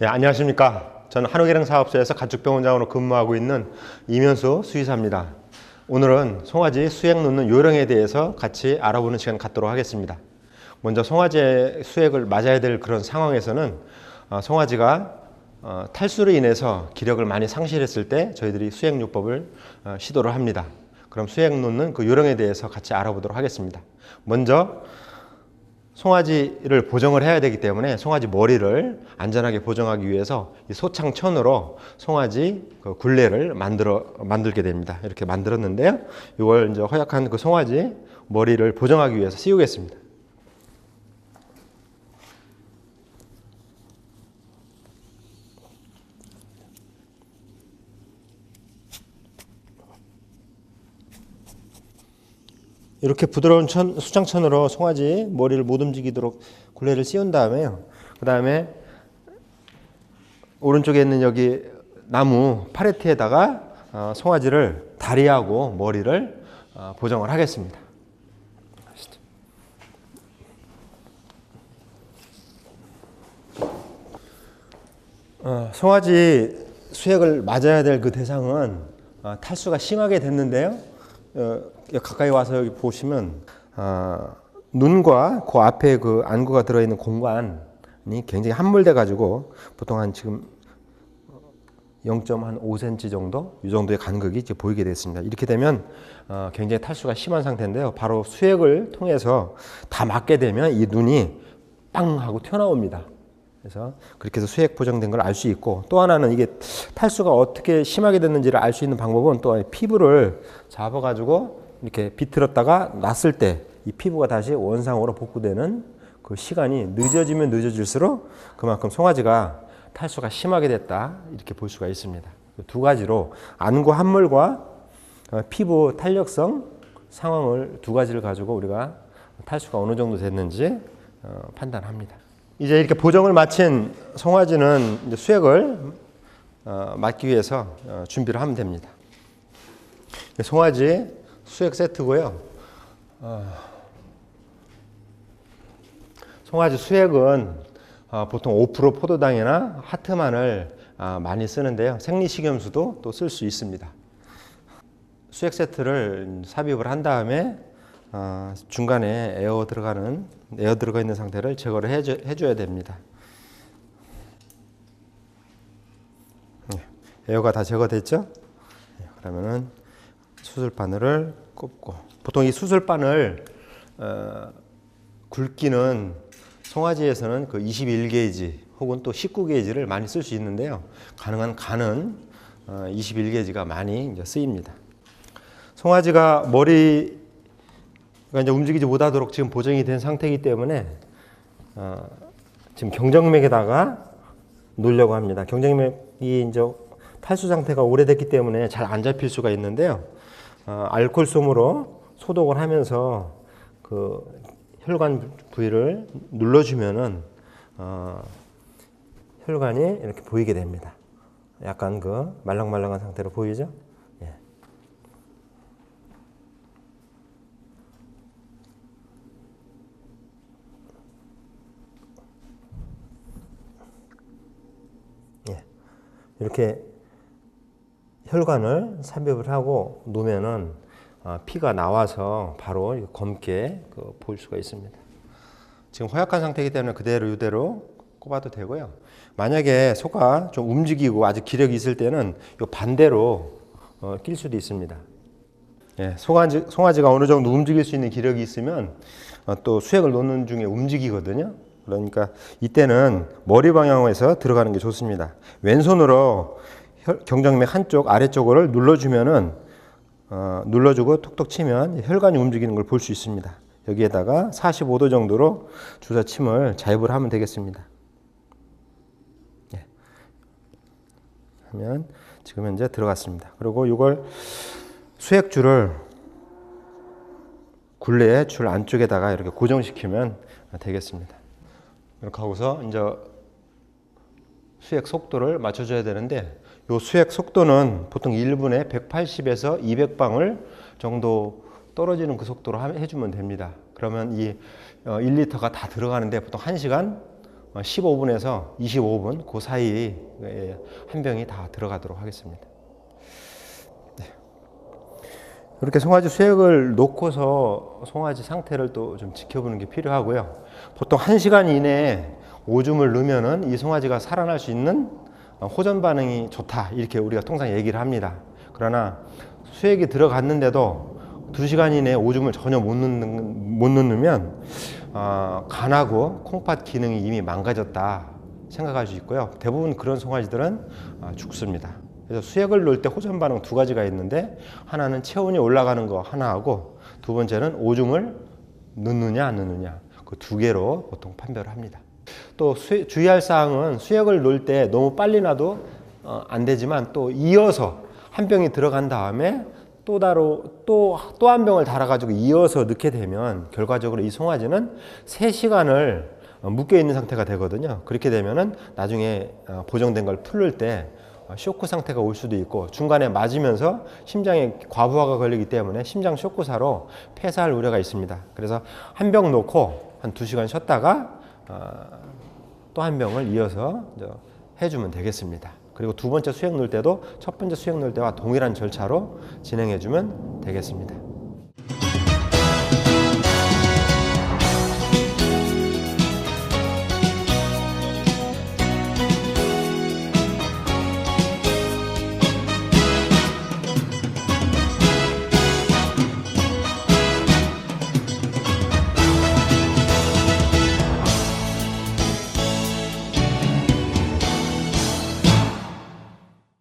네, 안녕하십니까. 저는 한우계량 사업소에서 가축병원장으로 근무하고 있는 이면수 수의사입니다. 오늘은 송아지 수액 놓는 요령에 대해서 같이 알아보는 시간 갖도록 하겠습니다. 먼저 송아지의 수액을 맞아야 될 그런 상황에서는 어, 송아지가 어, 탈수로 인해서 기력을 많이 상실했을 때 저희들이 수액요법을 어, 시도를 합니다. 그럼 수액 놓는 그 요령에 대해서 같이 알아보도록 하겠습니다. 먼저 송아지를 보정을 해야 되기 때문에 송아지 머리를 안전하게 보정하기 위해서 이 소창천으로 송아지 그 굴레를 만들어 만들게 됩니다. 이렇게 만들었는데요. 이걸 이제 허약한 그 송아지 머리를 보정하기 위해서 씌우겠습니다. 이렇게 부드러운 천, 수창천으로 송아지 머리를 못 움직이도록 굴레를 씌운 다음에요. 그 다음에 오른쪽에 있는 여기 나무 파레트에다가 어, 송아지를 다리하고 머리를 어, 보정을 하겠습니다. 어, 송아지 수액을 맞아야 될 그 대상은 어, 탈수가 심하게 됐는데요. 어, 여기 가까이 와서 여기 보시면 어, 눈과 그 앞에 그 안구가 들어있는 공간이 굉장히 함몰돼 가지고 보통 한 지금 0.5cm 정도 이 정도의 간극이 이제 보이게 됐습니다. 이렇게 되면 어, 굉장히 탈수가 심한 상태인데요. 바로 수액을 통해서 다 맞게 되면 이 눈이 빵 하고 튀어나옵니다. 그래서 그렇게 해서 수액 보정된 걸 알 수 있고 또 하나는 이게 탈수가 어떻게 심하게 됐는지를 알 수 있는 방법은 또 피부를 잡아가지고 이렇게 비틀었다가 놨을 때 이 피부가 다시 원상으로 복구되는 그 시간이 늦어지면 늦어질수록 그만큼 송아지가 탈수가 심하게 됐다 이렇게 볼 수가 있습니다. 두 가지로 안구 함몰과 어, 피부 탄력성 상황을 두 가지를 가지고 우리가 탈수가 어느 정도 됐는지 어, 판단합니다. 이제 이렇게 보정을 마친 송아지는 수액을 어, 맞기 위해서 어, 준비를 하면 됩니다. 송아지 수액 세트고요. 어, 송아지 수액은 어, 보통 5% 포도당이나 하트만을 아, 많이 쓰는데요. 생리식염수도 또 쓸 수 있습니다. 수액 세트를 삽입을 한 다음에 어, 중간에 에어 들어가는 에어 들어가 있는 상태를 제거를 해줘, 해줘야 됩니다. 네, 에어가 다 제거됐죠? 네, 그러면은 수술 바늘을 꼽고 보통 이 수술 바늘 어, 굵기는 송아지에서는 그 21게이지 혹은 또 19게이지를 많이 쓸 수 있는데요. 가능한 간은 어, 21게이지가 많이 이제 쓰입니다. 송아지가 머리가 이제 움직이지 못하도록 지금 보정이 된 상태이기 때문에 어, 지금 경정맥에다가 놓으려고 합니다. 경정맥이 이제 탈수 상태가 오래됐기 때문에 잘 안 잡힐 수가 있는데요. 어, 알콜솜으로 소독을 하면서 그 혈관 부위를 눌러주면은 어, 혈관이 이렇게 보이게 됩니다. 약간 그 말랑말랑한 상태로 보이죠? 예. 예. 이렇게 혈관을 삽입을 하고 놓으면은 어, 피가 나와서 바로 검게 그 보일 수가 있습니다. 지금 허약한 상태이기 때문에 그대로 이대로 꼽아도 되고요. 만약에 소가 좀 움직이고 아직 기력이 있을 때는 요 반대로 어, 낄 수도 있습니다. 예, 송아지, 송아지가 어느 정도 움직일 수 있는 기력이 있으면 어, 또 수액을 놓는 중에 움직이거든요. 그러니까 이때는 머리 방향에서 들어가는 게 좋습니다. 왼손으로 혈, 경정맥 한쪽 아래쪽을 눌러주면은 어, 눌러주고 톡톡 치면 혈관이 움직이는 걸 볼 수 있습니다. 여기에다가 45도 정도로 주사 침을 자입을 하면 되겠습니다. 예. 하면 지금 현재 들어갔습니다. 그리고 이걸 수액줄을 굴레의 줄 안쪽에다가 이렇게 고정시키면 되겠습니다. 이렇게 하고서 이제 수액 속도를 맞춰줘야 되는데 이 수액 속도는 보통 1분에 180에서 200방울 정도 떨어지는 그 속도로 하- 해주면 됩니다. 그러면 이 어, 1리터가 다 들어가는데 보통 1시간 15분에서 25분 그 사이 한 병이 다 들어가도록 하겠습니다. 네. 이렇게 송아지 수액을 놓고서 송아지 상태를 또 좀 지켜보는 게 필요하고요. 보통 1시간 이내에 오줌을 넣으면은 이 송아지가 살아날 수 있는 호전 반응이 좋다. 이렇게 우리가 통상 얘기를 합니다. 그러나 수액이 들어갔는데도 2시간 이내에 오줌을 전혀 못 넣는, 못 넣으면 어, 간하고 콩팥 기능이 이미 망가졌다 생각할 수 있고요. 대부분 그런 송아지들은 어, 죽습니다. 그래서 수액을 넣을 때 호전 반응 두 가지가 있는데 하나는 체온이 올라가는 거 하나하고 두 번째는 오줌을 넣느냐 안 넣느냐 그 두 개로 보통 판별을 합니다. 또 수, 주의할 사항은 수액을 넣을 때 너무 빨리 놔도 어, 안 되지만 또 이어서 한 병이 들어간 다음에 또 따로 또 또 한 병을 달아가지고 이어서 넣게 되면 결과적으로 이 송아지는 3시간을 묶여 있는 상태가 되거든요. 그렇게 되면은 나중에 어, 보정된 걸 풀을 때 어, 쇼크 상태가 올 수도 있고 중간에 맞으면서 심장에 과부하가 걸리기 때문에 심장 쇼크사로 폐사할 우려가 있습니다. 그래서 한 병 놓고 한 두 시간 쉬었다가 또한 병을 이어서 해주면 되겠습니다. 그리고 두 번째 수액 넣을 때도 첫 번째 수액 넣을 때와 동일한 절차로 진행해주면 되겠습니다.